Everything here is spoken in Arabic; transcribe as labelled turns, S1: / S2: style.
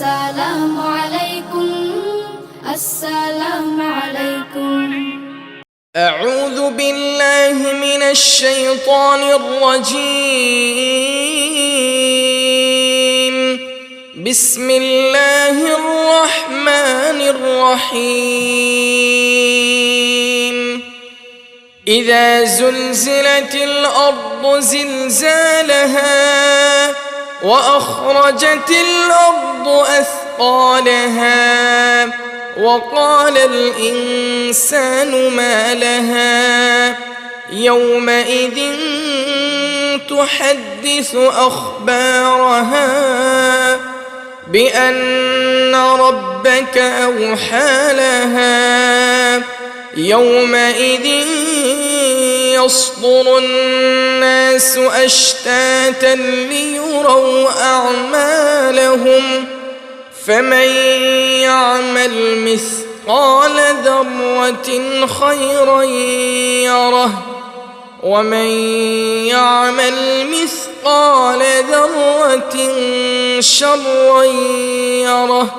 S1: السلام عليكم السلام عليكم.
S2: أعوذ بالله من الشيطان الرجيم. بسم الله الرحمن الرحيم. إذا زلزلت الأرض زلزالها وأخرجت الأرض أثقالها وقال الإنسان ما لها يومئذ تحدث أخبارها بأن ربك أوحى لها يومئذ يصدر الناس أشتاتا ليروا أعمالهم فمن يعمل مثقال ذرة خيرا يره ومن يعمل مثقال ذرة شرا يره